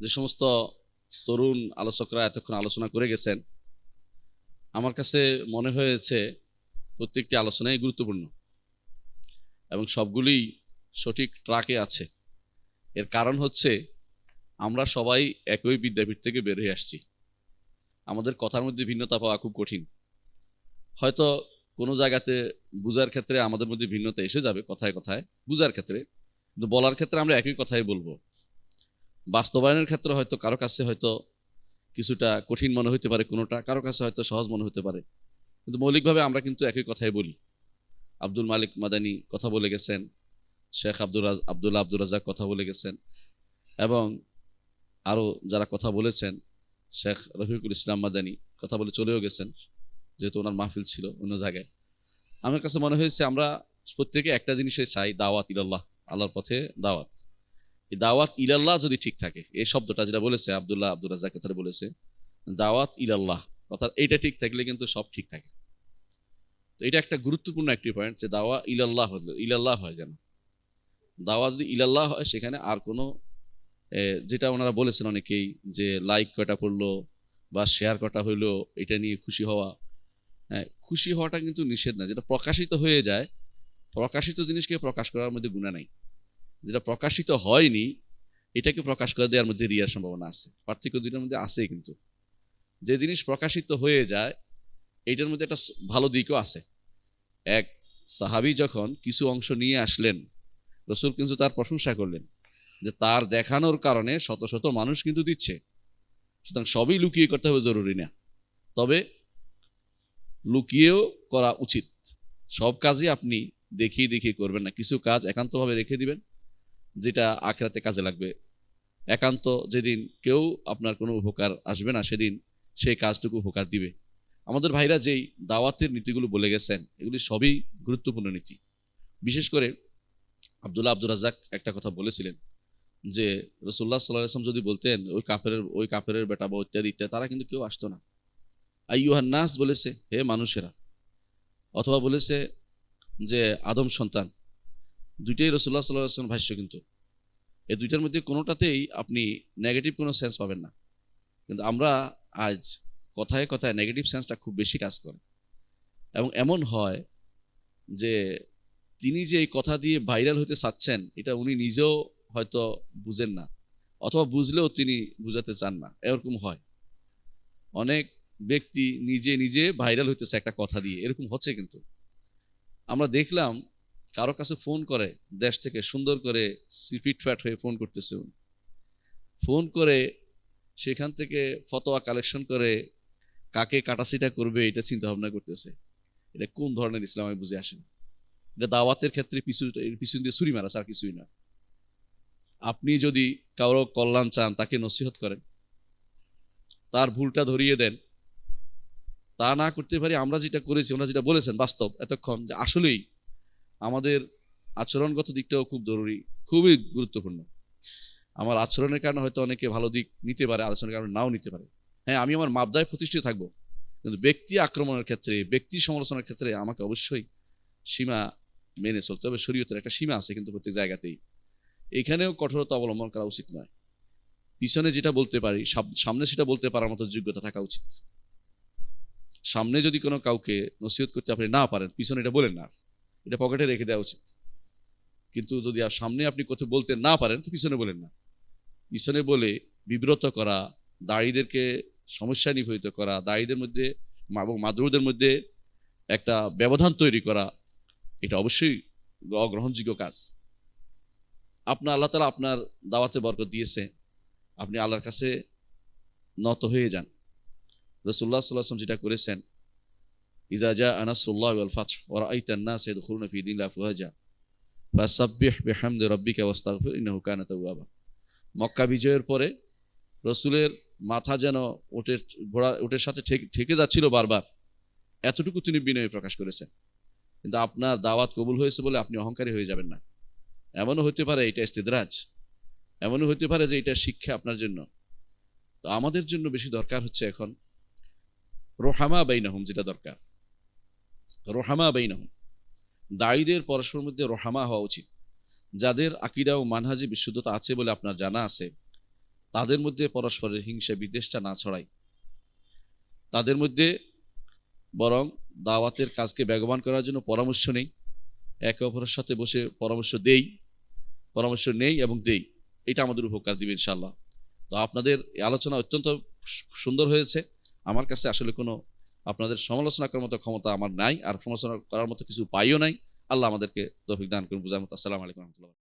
যে সমস্ত তরুণ আলোচকরা এতক্ষণ আলোচনা করে গেছেন, আমার কাছে মনে হয়েছে প্রত্যেকটি আলোচনাই গুরুত্বপূর্ণ এবং সবগুলি সঠিক ট্রাকে আছে। এর কারণ হচ্ছে আমরা সবাই একই বিদ্যাপীঠ থেকে বের হয়ে আসছি। আমাদের কথার মধ্যে ভিন্নতা পাওয়া খুব কঠিন। হয়তো কোনো জায়গাতে বুঝার ক্ষেত্রে আমাদের মধ্যে ভিন্নতা এসে যাবে কথায় কথায়, বুঝার ক্ষেত্রে। কিন্তু বলার ক্ষেত্রে আমরা একই কথাই বলব। বাস্তবায়নের ক্ষেত্রে হয়তো কারও কাছে হয়তো কিছুটা কঠিন মনে হতে পারে, কোনোটা কারও কাছে হয়তো সহজ মনে হতে পারে। কিন্তু মৌলিকভাবে আমরা কিন্তু একই কথাই বলি। আব্দুল মালিক মাদানি কথা বলে গেছেন, শেখ আব্দুল রাজ, আবদুল্লাহ আব্দুল রাজাক কথা বলে গেছেন, এবং আরও যারা কথা বলেছেন, শেখ রফিকুল ইসলাম মাদানি কথা বলে চলেও গেছেন, যেহেতু ওনার মাহফিল ছিল অন্য জায়গায়। আমার কাছে মনে হয়েছে আমরা প্রত্যেকে একটা জিনিসে চাই, দাওয়াত ইলাল্লাহ, আল্লাহর পথে দাওয়াত। দাওয়াত ইলাল্লাহ যদি ঠিক থাকে, এই শব্দটা যেটা বলেছে, আবদুল্লাহ আব্দুল রাজাক কথাটা বলেছে, দাওয়াত ইলাল্লাহ, অর্থাৎ এইটা ঠিক থাকলে কিন্তু সব ঠিক থাকে। তো এটা একটা গুরুত্বপূর্ণ একটি পয়েন্ট যে দাওয়া ইলাল্লাহ হলো, ইলাল্লাহ হয় যেন। দাওয়া যদি ইলাল্লাহ হয়, সেখানে আর কোনো যেটা ওনারা বলেছেন অনেকেই যে লাইক কটা পড়ল বা শেয়ার কটা হইল, এটা নিয়ে খুশি হওয়া। হ্যাঁ খুশি হওয়াটা কিন্তু নিষেধ না, যেটা প্রকাশিত হয়ে যায়, প্রকাশিত জিনিসকে প্রকাশ করার মধ্যে গুণা নাই। যেটা প্রকাশিত হয়নি, এটাকে প্রকাশ করে দেওয়ার মধ্যে রিয়ার সম্ভাবনা আছে। পার্থক্য দুইটার মধ্যে আছে কিন্তু। যে জিনিস প্রকাশিত হয়ে যায় এটার মধ্যে একটা ভালো দিকও আছে। এক, সাহাবি যখন কিছু অংশ নিয়ে আসলেন, রসুল কিন্তু তার প্রশংসা করলেন যে তার দেখানোর কারণে শত শত মানুষ কিন্তু দিচ্ছে। সুতরাং সবই লুকিয়ে করতে হবে, জরুরি না। তবে লুকিয়েও করা উচিত। সব কাজই আপনি দেখিয়ে দেখিয়ে করবেন না। কিছু কাজ একান্তভাবে রেখে দিবেন। যেটা আখেরাতে কাজে লাগবে। একান্ত যেদিন কেউ আপনার কোনো উপকার আসবে না, সেদিন সেই কাজটুকু উপকার দিবে। আমাদের ভাইরা যেই দাওয়াতের নীতিগুলো বলে গেছেন, এগুলি সবই গুরুত্বপূর্ণ নীতি। বিশেষ করে আবদুল্লাহ আব্দুল রাজাক একটা কথা বলেছিলেন যে রসুল্লাহ সাল্লাহ আসলাম যদি বলতেন, ওই কাফের ওই কাফের বেটা বা ইত্যাদি ইত্যাদি তারা কিন্তু কেউ আসতো না। আইয়ুহান নাস বলেছে, হে মানুষেরা অথবা বলেছে যে, আদম সন্তান দুইটাই রসুল্লাহ সাল্লাহ আসলাম ভাষ্য কিন্তু। এই দুইটার মধ্যে কোনোটাতেই আপনি নেগেটিভ কোনো সেন্স পাবেন না। কিন্তু আমরা আজ কথায় কথায় নেগেটিভ সেন্সটা খুব বেশি কাজ করে। এবং এমন হয় যে তিনি যে এই কথা দিয়ে ভাইরাল হতে চাচ্ছেন, এটা উনি নিজেও হয়তো বুঝেন না, অথবা বুঝলেও তিনি বুঝাতে চান না। এরকম হয়। অনেক ব্যক্তি নিজে নিজে ভাইরাল হইতেছে একটা কথা দিয়ে। এরকম হচ্ছে কিন্তু। আমরা দেখলাম কারও কাছে ফোন করে, দেশ থেকে সুন্দর করে সিফিট ফ্যাট হয়ে ফোন করতেছে উনি। ফোন করে সেখান থেকে ফতোয়া কালেকশন করে কাকে কাটাছিটা করবে এটা চিন্তা ভাবনা করতেছে। এটা কোন ধরনের ইসলাম আমি বুঝে আসেন। এটা দাওয়াতের ক্ষেত্রে পিছু পিছন দিয়ে ছুরি মারা আর কিছুই না। আপনি যদি কারও কল্যাণ চান, তাকে নসিহত করেন। তার ভুলটা ধরিয়ে দেন। তা না করতে পারি আমরা যেটা করেছি, ওনারা যেটা বলেছেন বাস্তব, এতক্ষণ যে আসলেই আমাদের আচরণগত দিকটাও খুব জরুরি, খুবই গুরুত্বপূর্ণ। আমার আচরণের কারণে হয়তো অনেকে ভালো দিক নিতে পারে, আলোচনার কারণে নাও নিতে পারে। হ্যাঁ আমি আমার মাপদায় প্রতিষ্ঠিত থাকব, কিন্তু ব্যক্তি আক্রমণের ক্ষেত্রে, ব্যক্তি সমালোচনার ক্ষেত্রে আমাকে অবশ্যই সীমা মেনে চলতে হবে। শরীয়তের একটা সীমা আছে কিন্তু প্রত্যেক জায়গাতেই। এখানেও কঠোরতা অবলম্বন করা উচিত নয়। পিছনে যেটা বলতে পারি সামনে সেটা বলতে পারার মতো যোগ্যতা থাকা উচিত। সামনে যদি কোনো কাউকে নসিহত করতে আপনি না পারেন, পিছনে এটা বলেন না। এটা পকেটে রেখে দেওয়া উচিত। কিন্তু যদি সামনে আপনি কোথাও বলতে না পারেন, তো পিছনে বলেন না। পিছনে বলে বিব্রত করা, দাড়িদেরকে সমস্যা নিভূত করা, দাড়িদের মধ্যে এবং মাদুরদের মধ্যে একটা ব্যবধান তৈরি করা, এটা অবশ্যই অগ্রহণযোগ্য কাজ। আপনার আল্লাহ তালা আপনার দাওয়াতে বরকত দিয়েছে। আপনি আল্লাহর কাছে নত হয়ে যান। রসুল্লাহ সাল্লাম যেটা করেছেন ইজা জা আনাসুল্লাহ ওয়াল ফাতহ ওয়া রাআইতান নাস ইয়াদখুলুনা ফি দীনিল্লাহি আফওয়াজা ফাসাব্বিহ বিহামদি রাব্বিকা ওয়াস্তাগফির ইন্নাহু কানা তাওয়াবা মক্কা বিজয়ের পরে রসুলের মাথা যেন ওটের ঘোড়া ওটের সাথে ঠেকে- যাচ্ছিল বারবার। এতটুকু তিনি বিনয় প্রকাশ করেছেন। কিন্তু আপনার দাওয়াত কবুল হয়েছে বলে আপনি অহংকারী হয়ে যাবেন না। এমনও হতে পারে এটা ইস্তেদরাজ। এমনও হতে পারে যে এটা শিক্ষা আপনার জন্য। তো আমাদের জন্য বেশি দরকার হচ্ছে এখন রোহামা বাইনাহুম যেটা দরকার। রোহামা বাইনাহুম। দায়ীদের পরস্পর মধ্যে রোহামা হওয়া উচিত। যাদের আকিরা ও মানহাজি বিশুদ্ধতা আছে বলে আপনার জানা আছে, তাদের মধ্যে পরস্পরের হিংসা বিদ্বেষটা না ছড়াই। তাদের মধ্যে বরং দাওয়াতের কাজকে বেগবান করার জন্য পরামর্শ নেই। একে অপরের সাথে বসে পরামর্শ দেই, পরামর্শ নেই এবং দেই। এটা আমাদের উপকার দিবে ইনশাল্লাহ তো আপনাদের আলোচনা অত্যন্ত সুন্দর হয়েছে। আমার কাছে আসলে কোনো আপনাদের সমালোচনা করার মতো ক্ষমতা আমার নাই আর সমালোচনা করার মতো কিছু উপায়ও নাই। আল্লাহ আমাদেরকে তৌফিক দান করুন। বুঝার মতো আসসালামু আলাইকুম রহমতুল্লাহ।